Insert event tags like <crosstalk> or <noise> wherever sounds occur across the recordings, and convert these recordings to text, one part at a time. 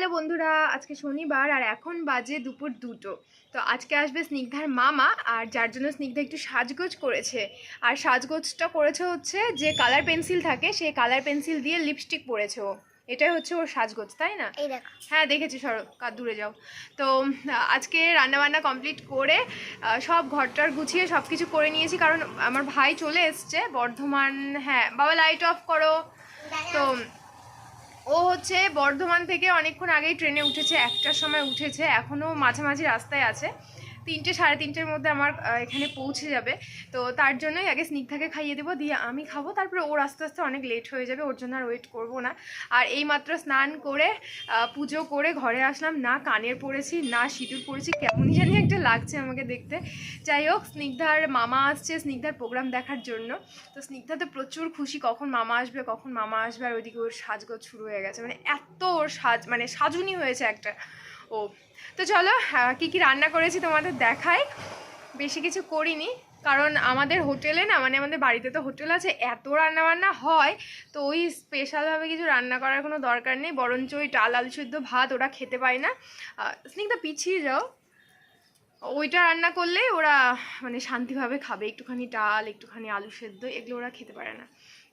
Hello বন্ধুরা আজকে শনিবার আর এখন বাজে দুপুর দুটো। তো আজকে আসবে স্নিগ্ধার মামা আর যার জন্য স্নিগ্ধা একটু সাজগোজ করেছে। আর সাজগোজটা করেছে হচ্ছে যে কালার পেন্সিল থাকে সেই কালার পেন্সিল দিয়ে লিপস্টিক পরেছে ও। এটাই হচ্ছে ওর সাজগোজ তাই না? হ্যাঁ দেখেছি সরো কার দূরে যাও। তো আজকে রান্নাবান্না কমপ্লিট করে সব ঘরটার গুছিয়ে সব কিছু করে নিয়েছি কারণ আমার ভাই চলে এসছে বর্ধমান হ্যাঁ বাবা লাইট অফ করো। তো ও হচ্ছে বর্ধমান থেকে অনেকক্ষণ আগেই ট্রেনে উঠেছে, একটার সময় উঠেছে, এখনও মাঝামাঝি রাস্তায় আছে। তিনটে, সাড়ে তিনটের মধ্যে আমার এখানে পৌঁছে যাবে। তো তার জন্যই আগে স্নিগ্ধাকে খাইয়ে দেবো, দিয়ে আমি খাব। তারপরে ওর আস্তে আস্তে অনেক লেট হয়ে যাবে, ওর জন্য আর ওয়েট করব না। আর এই মাত্র স্নান করে পুজো করে ঘরে আসলাম, না কানের পড়েছি না সিঁদুর পড়েছি কেমনই জানি একটা লাগছে আমাকে দেখতে। যাই হোক, স্নিগ্ধার মামা আসছে, স্নিগ্ধার প্রোগ্রাম দেখার জন্য। তো স্নিগ্ধা তো প্রচুর খুশি, কখন মামা আসবে, কখন মামা আসবে, আর ওইদিকে ওর সাজগোজ শুরু হয়ে গেছে। মানে এত ওর সাজ মানে সাজুনি হয়েছে একটা। ও, তো চলো কি কি রান্না করেছি তোমাদের দেখাই। বেশি কিছু করিনি, কারণ আমাদের হোটেলে না মানে আমাদের বাড়িতে তো হোটেল আছে, এত রান্না বান্না হয়, তো ওই স্পেশালভাবে কিছু রান্না করার কোনো দরকার নেই, বরঞ্চ ওই ডাল, আলু সিদ্ধ ভাত ওরা খেতে পায় না। স্নিগ্ধা পিছিয়ে যাও। ওইটা রান্না করলে ওরা মানে শান্তিভাবে খাবে, একটুখানি ডাল, একটুখানি আলু সেদ্ধ, এগুলো ওরা খেতে পারে না।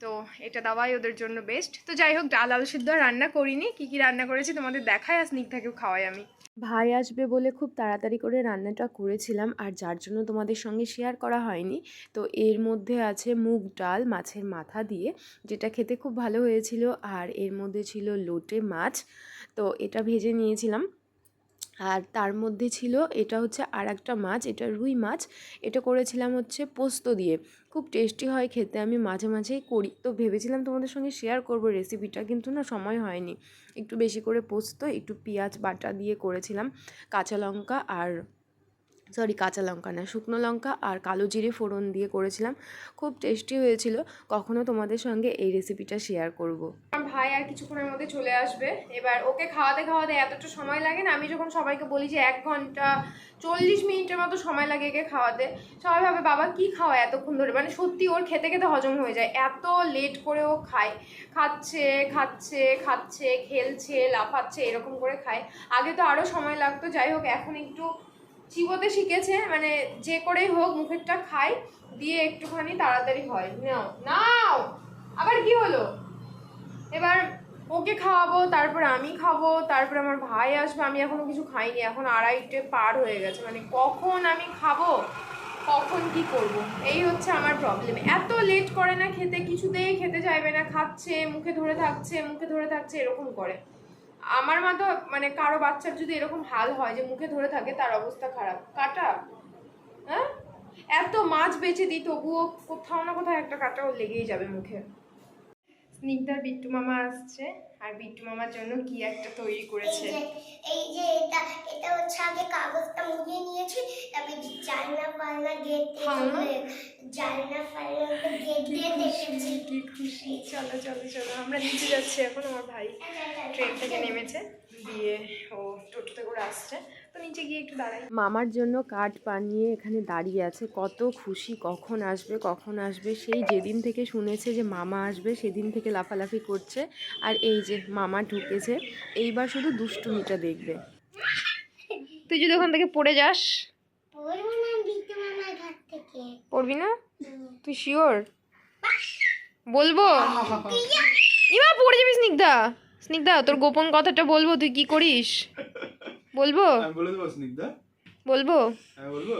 তো এটা দেওয়াই ওদের জন্য বেস্ট তো যাই হোক ডাল আলু সিদ্ধ রান্না করিনি, কী কী রান্না করেছি তোমাদের দেখাই, আর স্নিগ্ধাকেও খাওয়াই আমি। ভাই আসবে বলে খুব তাড়াতাড়ি করে রান্নাটা করেছিলাম, আর যার জন্য তোমাদের সঙ্গে শেয়ার করা হয়নি। তো এর মধ্যে আছে মুগ ডাল মাছের মাথা দিয়ে, যেটা খেতে খুব ভালো হয়েছিল, আর এর মধ্যে ছিল লোটে মাছ। তো এটা ভেজে নিয়েছিলাম। আর তার মধ্যে ছিল, এটা হচ্ছে আর একটা মাছ, এটা রুই মাছ। এটা করেছিলাম হচ্ছে পোস্ত দিয়ে। খুব টেস্টি হয় খেতে, আমি মাঝে মাঝেই করি। তো ভেবেছিলাম তোমাদের সঙ্গে শেয়ার করব রেসিপিটা কিন্তু না সময় হয়নি। একটু বেশি করে পোস্ত, একটু পেঁয়াজ বাটা দিয়ে করেছিলাম, কাঁচা লঙ্কা আর সরি, কাঁচা লঙ্কা না, শুকনো লঙ্কা আর কালো জিরে ফোড়ন দিয়ে করেছিলাম। খুব টেস্টি হয়েছিল। কখনো তোমাদের সঙ্গে এই রেসিপিটা শেয়ার করব। আমার ভাই আর কিছুক্ষণের মধ্যে চলে আসবে। এবার ওকে খাওয়াতে খাওয়াতে এতটা সময় লাগে না, আমি যখন সবাইকে বলি যে এক ঘণ্টা চল্লিশ মিনিটের মতো সময় লাগে একে খাওয়াতে, সবাই ভাবে, বাবা, কি খাওয়া এতক্ষণ ধরে? মানে সত্যি ওর খেতে খেতে হজম হয়ে যায়। এত লেট করে ও খায়। খাচ্ছে খাচ্ছে খাচ্ছে, খেলছে, লাফাচ্ছে, এরকম করে খায়। আগে তো আরও সময় লাগতো। যাই হোক, এখন একটু চিবোতে শিখেছে মানে যে করেই হোক মুখেরটা খাই, দিয়ে একটুখানি তাড়াতাড়ি হয়। নাও নাও! আবার কি হলো? এবার ওকে খাওয়াবো, তারপর আমি খাব, তারপর আমার ভাই আসবে, আমি এখনও কিছু খাইনি, এখন আড়াইটে পার হয়ে গেছে। মানে কখন আমি খাব, কখন কি করব? এই হচ্ছে আমার প্রবলেম এত লেট করে না খেতে, কিছুতেই খেতে চাইবে না, খাচ্ছে, মুখে ধরে থাকছে, মুখে ধরে থাকছে, এরকম করে। আমার মাথা মানে কারও বাচ্চার যদি এরকম হাল হয় যে মুখে ধরে থাকে, তার অবস্থা খারাপ। কাটা। হ্যাঁ? এত মাছ বেঁচে দিই, তবুও কোথাও না কোথাও একটা কাটাও লেগেই যাবে মুখে। স্নিগ্ধার বিট্টু মামা আসছে আর বিট্টু মামার জন্য কি একটা তৈরি করেছে? এই যে এটা এটা হচ্ছে আগে কাগজটা মুড়িয়ে নিয়েছি তারপরে জানলা ফালনা গেট হ্যাঁ। জানলা ফালনা গেট দিয়ে দেখেছি। কি খুশি। চলো চলো চলো আমরা নিচে যাচ্ছি এখন আমার ভাই ট্রেন থেকে নেমেছে। দিয়ে ও টোটোতে করে আসছে। তো নিচে গিয়ে একটু দাঁড়াই। মামার জন্য কার্ড বানিয়ে এখানে দাঁড়িয়ে আছে। কত খুশি কখন আসবে কখন আসবে? সেই যেদিন থেকে শুনেছে যে মামা আসবে সেদিন থেকে লাফালাফি করছে। আর এই যে মামা ঢুকেছে এইবার শুধু দুষ্টুমিটা দেখবে। তুই যদি ওখান থেকে পড়ে যাস। পড়ব না তুই শিওর? বলব? <laughs> ইমা পড়ে যাবি স্নিগ্ধা। স্নিগ্ধা তোর গোপন কথাটা বলব তুই কি করিস? বলব? আমি বলে দেবো স্নিগ্ধা। বলব? বলব?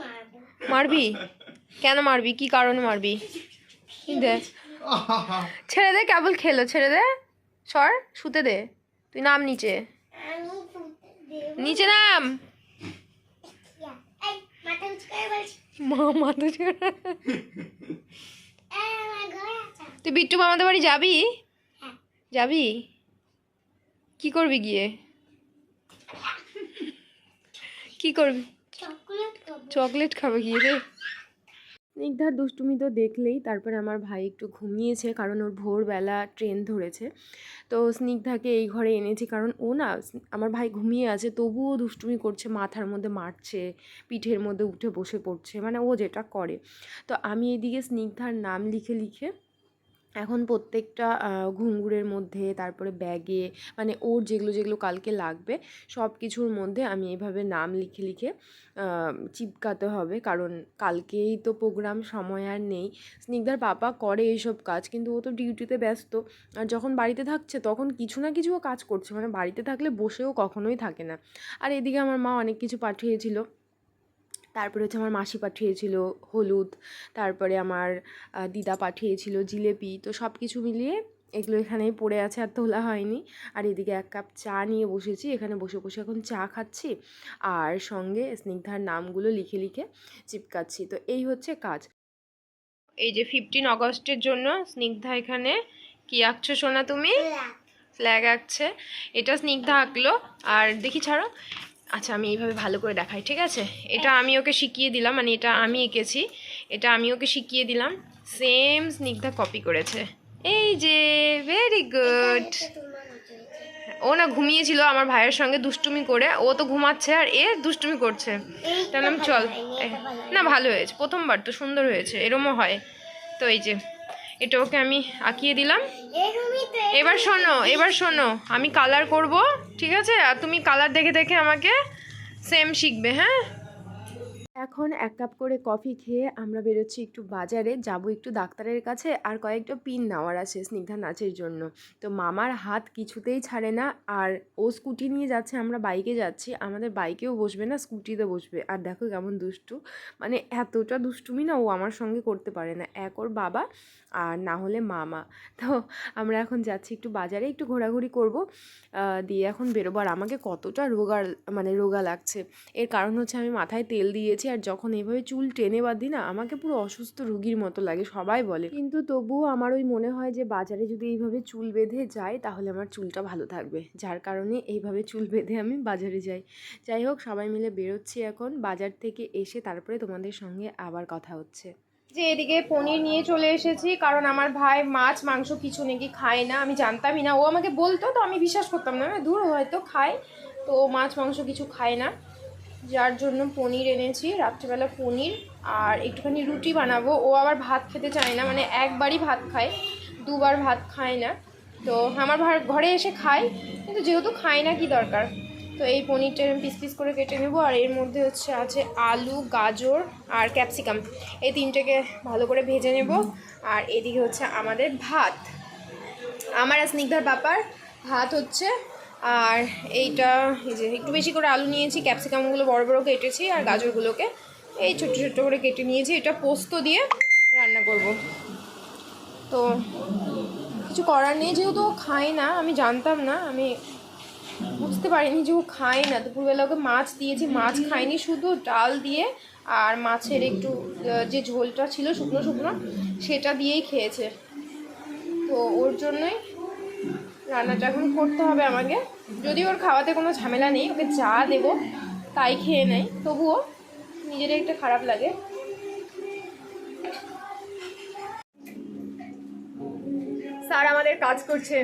মারবো। মারবি? কেন মারবি? কি কারণে মারবি? দেখ ছেড়ে দে কেবল খেলো ছেড়ে দে। সর শুতে দে। তুই নাম নিচে। আমি শুনতে দেব। নিচে নাম! মা মাথা তুই বিট্টু মামাদের বাড়ি যাবি? হ্যাঁ। যাবি? কি করবি গিয়ে? কি করবি? চকলেট খাব গিয়ে রে। স্নিগ্ধার দুষ্টুমি তো দেখলেই তারপরে আমার ভাই একটু ঘুমিয়েছে কারণ ওর ভোরবেলা ট্রেন ধরেছে। তো স্নিগ্ধাকে এই ঘরে এনেছি কারণ ও না আমার ভাই ঘুমিয়ে আছে, তবুও দুষ্টুমি করছে, মাথার মধ্যে মারছে, পিঠের মধ্যে উঠে বসে পড়ছে মানে ও যেটা করে। তো আমি এদিকে স্নিগ্ধার নাম লিখে লিখে এখন প্রত্যেকটা আহ, ঘুঙুরের মধ্যে তারপরে ব্যাগে মানে ওর যেগুলো যেগুলো কালকে লাগবে সব কিছুর মধ্যে আমি এভাবে নাম লিখে লিখে চিপকাতে হবে। কারণ কালকেই তো প্রোগ্রাম সময় আর নেই। স্নিগ্ধার পাপা করে এইসব কাজ কিন্তু ও তো ডিউটিতে ব্যস্ত। আর যখন বাড়িতে থাকছে তখন কিছু না কিছু ও কাজ করছে। মানে বাড়িতে থাকলে বসেও কখনোই থাকে না। আর এদিকে আমার মা অনেক কিছু পাঠিয়েছিল। তারপরে হচ্ছে আমার মাসি পাঠিয়েছিল হলুদ তারপরে আমার দিদা পাঠিয়েছিল জিলেপি তো সব কিছু মিলিয়ে এগুলো এখানেই পড়ে আছে আর তোলা হয়নি। আর এদিকে এক কাপ চা নিয়ে বসেছি এখানে বসে বসে এখন চা খাচ্ছি। আর সঙ্গে স্নিগ্ধার নামগুলো লিখে লিখে চিপকাচ্ছি। তো এই হচ্ছে কাজ। এই যে ফিফটিন অগস্টের জন্য স্নিগ্ধা এখানে কি আঁকছো সোনা তুমি? ফ্ল্যাগ আঁকছে। এটা স্নিগ্ধা আঁকলো। আর দেখি ছাড়ো আচ্ছা আমি এইভাবে ভালো করে দেখাই ঠিক আছে? এটা আমি ওকে শিখিয়ে দিলাম মানে এটা আমি এঁকেছি। এটা আমি ওকে শিখিয়ে দিলাম। সেম স্নিগ্ধা কপি করেছে। এই যে ভেরি গুড ও না ঘুমিয়েছিল আমার ভাইয়ের সঙ্গে দুষ্টুমি করে। ও তো ঘুমাচ্ছে আর এ দুষ্টুমি করছে। নাম চল। না ভালো হয়েছে। প্রথমবার তো সুন্দর হয়েছে এরমও হয়। তো এই যে এটা ওকে আমি আঁকিয়ে দিলাম। এবার শোনো এবার শোনো আমি কালার করব ঠিক আছে? আর তুমি কালার দেখে দেখে আমাকে সেম শিখবে হ্যাঁ? এখন এক কাপ করে কফি খেয়ে আমরা বেরোচ্ছি একটু বাজারে। যাব একটু ডাক্তারের কাছে আর কয়েকটা পিন নেওয়ার আছে স্নিগ্ধা নাচের জন্য। তো মামার হাত কিছুতেই ছাড়ে না আর ও স্কুটি নিয়ে যাচ্ছে, আমরা বাইকে যাচ্ছি। আমাদের বাইকেও বসবে না, স্কুটিতে বসবে। আর দেখো কেমন দুষ্টু। মানে এতটা দুষ্টুমি না ও আমার সঙ্গে করতে পারে না। এক ওর বাবা আর না হলে মামা। তো আমরা এখন যাচ্ছি একটু বাজারে, একটু ঘোরাঘুরি করব। দিয়ে এখন বেরোবো। আর আমাকে কতটা রোগা মানে রোগা লাগছে। এর কারণ হচ্ছে আমি মাথায় তেল দিয়েছি। আর যখন এইভাবে চুল টেনে বাঁধি না, আমাকে পুরো অসুস্থ রুগীর মতো লাগে। সবাই বলে। কিন্তু তবুও আমার ওই মনে হয় যে, বাজারে যদি এইভাবে চুল বেঁধে যাই তাহলে আমার চুলটা ভালো থাকবে। যার কারণে এইভাবে চুল বেঁধে আমি বাজারে যাই। যাই হোক, সবাই মিলে বেরোচ্ছি এখন। বাজার থেকে এসে তারপরে তোমাদের সঙ্গে আবার কথা হচ্ছে। যে, এদিকে পনির নিয়ে চলে এসেছি। কারণ আমার ভাই মাছ, মাংস কিছু নাকি খায় না, আমি জানতামই না। ও আমাকে বলতো তো, আমি বিশ্বাস করতাম না। দূর হয়তো খায়। তো মাছ, মাংস কিছু খায় না। যার জন্য পনির এনেছি, রাত্রিবেলা পনির আর একটুখানি রুটি বানাবো। ও আবার ভাত খেতে চায় না মানে একবারই ভাত খায়, দুবার ভাত খায় না। তো আমার ঘরে এসে খায়, কিন্তু যেহেতু খায় না কি দরকার? তো এই পনিরটা আমি পিস পিস করে কেটে নেব আর এর মধ্যে হচ্ছে আছে আলু, গাজর আর ক্যাপসিকাম। এই তিনটেকে ভালো করে ভেজে নেব। আর এদিকে হচ্ছে আমাদের ভাত। আমার আর স্নিগ্ধার বাপার ভাত হচ্ছে আর এইটা এই যে একটু বেশি করে আলু নিয়েছি, ক্যাপসিকামগুলো বড় বড় কেটেছি আর গাজরগুলোকে এই ছোট্ট ছোট্ট করে কেটে নিয়েছি। এটা পোস্ত দিয়ে রান্না করব। তো কিছু করার নেই, যেহেতু ও খায় না, আমি জানতাম না, আমি বুঝতে পারিনি যে ও খায় না। দুপুরবেলা ওকে মাছ দিয়েছি, মাছ খায়নি, শুধু ডাল দিয়ে আর মাছের একটু যে ঝোলটা ছিল শুকনো শুকনো, সেটা দিয়েই খেয়েছে। তো ওর জন্যই রান্নাটা এখন করতে হবে আমাকে। যদি ওর খাওয়াতে কোনো ঝামেলা নেই ওকে যা দেবো তাই খেয়ে নেয় তবুও নিজের একটা খারাপ লাগে। স্যার আমাদের কাজ করছে।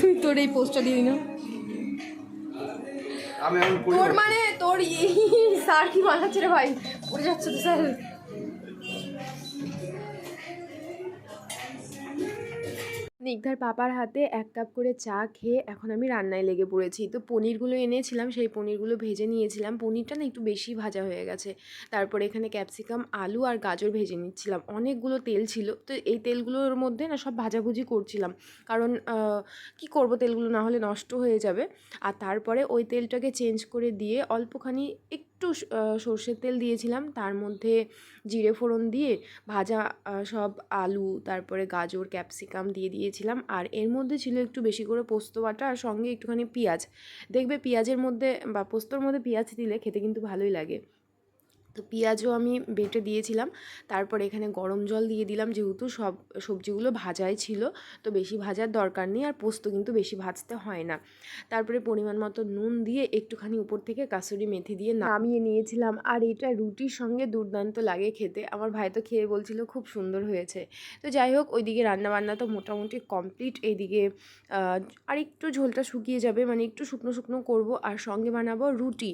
তুই তোর এই পোস্টটা দিবি না। তোর মানে তোর এই স্যার কি বানাচ্ছে রে ভাই? উড়ে যাচ্ছে তো স্যার। স্নিগ্ধার পাপার হাতে এক কাপ করে চা খেয়ে এখন আমি রান্নায় লেগে পড়েছি। তো পনিরগুলো এনেছিলাম, সেই পনিরগুলো ভেজে নিয়েছিলাম। পনিরটা না একটু বেশি ভাজা হয়ে গেছে। তারপরে এখানে ক্যাপসিকাম, আলু আর গাজর ভেজে নিচ্ছিলাম। অনেকগুলো তেল ছিল। তো এই তেলগুলোর মধ্যে না সব ভাজাভুজি করছিলাম। কারণ কি করব তেলগুলো না হলে নষ্ট হয়ে যাবে। আর তারপরে ওই তেলটাকে চেঞ্জ করে দিয়ে অল্পখানি একটু আহ, সর্ষের তেল দিয়েছিলাম। তার মধ্যে জিরে ফোড়ন দিয়ে ভাজা সব আলু তারপরে গাজর ক্যাপসিকাম দিয়ে দিয়েছিলাম। আর এর মধ্যে ছিল একটু বেশি করে পোস্ত বাটা আর সঙ্গে একটুখানি পেঁয়াজ। দেখবে পেঁয়াজের মধ্যে বা পোস্তর মধ্যে পেঁয়াজ দিলে খেতে কিন্তু ভালোই লাগে। তো পেঁয়াজও আমি বেটে দিয়েছিলাম। তারপর এখানে গরম জল দিয়ে দিলাম, যেহেতু সব সবজিগুলো ভাজাই ছিল, তো বেশি ভাজার দরকার নেই, আর পোস্ত কিন্তু বেশি ভাজতে হয় না। তারপরে পরিমাণ মতো নুন দিয়ে একটুখানি উপর থেকে কাসুরি মেথি দিয়ে নামিয়ে নিয়েছিলাম, আর এটা রুটির সঙ্গে দুর্দান্ত লাগে খেতে। আমার ভাই তো খেয়ে বলছিল, খুব সুন্দর হয়েছে। তো যাই হোক, ওইদিকে রান্নাবান্না তো মোটামুটি কমপ্লিট এইদিকে আর একটু ঝোলটা শুকিয়ে যাবে মানে একটু শুকনো শুকনো করব, আর সঙ্গে বানাবো রুটি।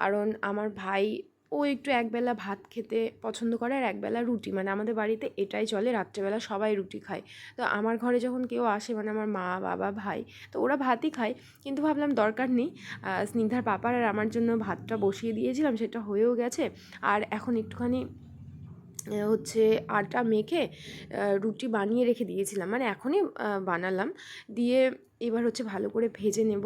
কারণ আমার ভাই ও একটু একবেলা ভাত খেতে পছন্দ করে আর একবেলা রুটি। মানে আমাদের বাড়িতে এটাই চলে, রাত্রেবেলা সবাই রুটি খায়। তো আমার ঘরে যখন কেউ আসে মানে আমার মা, বাবা, ভাই, তো ওরা ভাতই খায়। কিন্তু ভাবলাম দরকার নেই। স্নিগ্ধার পাপার আর আমার জন্য ভাতটা বসিয়ে দিয়েছিলাম, সেটা হয়েও গেছে। আর এখন একটুখানি হচ্ছে আটা মেখে রুটি বানিয়ে রেখে দিয়েছিলাম। মানে এখনই বানালাম। দিয়ে এবার হচ্ছে ভালো করে ভেজে নেব।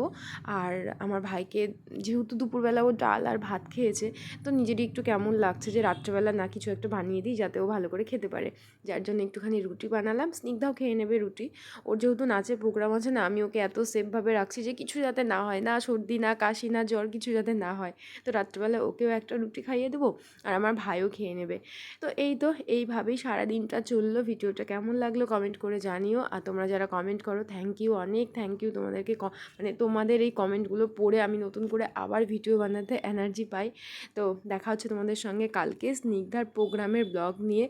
আর আমার ভাইকে যেহেতু দুপুরবেলা ও ডাল আর ভাত খেয়েছে, তো নিজেরই একটু কেমন লাগছে যে রাত্রেবেলা না কিছু একটা বানিয়ে দিই যাতে ও ভালো করে খেতে পারে। যার জন্য একটুখানি রুটি বানালাম, স্নিগ্ধাও খেয়ে নেবে রুটি। ওর যেহেতু নাচের প্রোগ্রাম আছে না, আমি ওকে এত সেফভাবে রাখছি যে কিছু যাতে না হয়, না সর্দি, না কাশি, না জ্বর, কিছু যাতে না হয়। তো রাত্রেবেলা ওকেও একটা রুটি খাইয়ে দেবো আর আমার ভাইও খেয়ে নেবে। তো এই তো, এইভাবেই সারা দিনটা চলল। ভিডিওটা কেমন লাগল কমেন্ট করে জানিও। আর তোমরা যারা কমেন্ট করো থ্যাংক ইউ অনেক থ্যাংক ইউ তোমাদেরকে মানে তোমাদের এই কমেন্টগুলো পড়ে আমি নতুন করে আবার ভিডিও বানাতে এনার্জি পাই। তো দেখা হচ্ছে তোমাদের সঙ্গে কালকে স্নিগ্ধার প্রোগ্রামের ব্লগ নিয়ে।